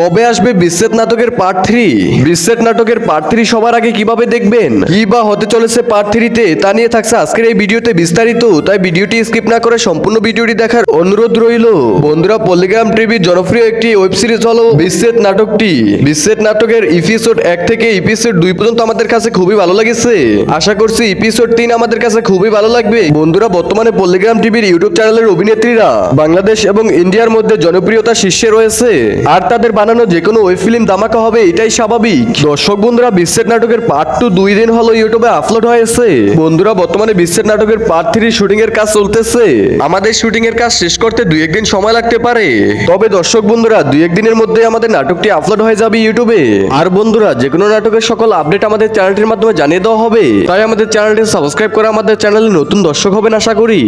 কবে আসবে বিচ্ছেদ নাটকের পার্ট থ্রি বিচ্ছেদ নাটকের পার্ট থ্রি সবার আগে কীভাবে দেখবেন? কি বা হতে চলেছে পার্ট থ্রিতে তা নিয়ে থাকছে আজকের এই ভিডিওতে বিস্তারিত, তাই ভিডিওটি স্কিপ না করে সম্পূর্ণ ভিডিওটি দেখার অনুরোধ রইল। বন্ধুরা পল্লিগ্রাম টিভির জনপ্রিয় একটি ওয়েব সিরিজ হলো বিচ্ছেদ নাটকটি। বিচ্ছেদ নাটকের এপিসোড এক থেকে এপিসোড দুই পর্যন্ত আমাদের কাছে খুবই ভালো লেগেছে। আশা করছি এপিসোড তিন আমাদের কাছে খুবই ভালো লাগবে। বন্ধুরা, বর্তমানে পল্লিগ্রাম টিভির ইউটিউব চ্যানেলের অভিনেত্রীরা বাংলাদেশ এবং ইন্ডিয়ার মধ্যে জনপ্রিয়তা শীর্ষে রয়েছে। আর তাদের বানানো যে কোনো ওয়েব ফিল্ম দামাকা হবে, এটাই স্বাভাবিক। দর্শক বন্ধুরা বিচ্ছেদ নাটকের পার্ট টু দুই দিন হলো ইউটিউবে আপলোড হয়েছে। বন্ধুরা, বর্তমানে বিশ্বের নাটকের পার্ট থ্রি শুটিং এর কাজ চলতেছে। আমাদের শুটিং এর কাজ শেষ করতে দুই একদিন সময় লাগতে পারে। তবে দর্শক বন্ধুরা, দুই একদিনের মধ্যে আমাদের নাটকটি আপলোড হয়ে যাবে ইউটিউবে। আর বন্ধুরা, যে কোনো নাটকের সকল আপডেট আমাদের চ্যানেলটির মাধ্যমে জানিয়ে দেওয়া হবে। তাই আমাদের চ্যানেলটি সাবস্ক্রাইব করে আমাদের চ্যানেলে নতুন দর্শক হবেন, আশা করি।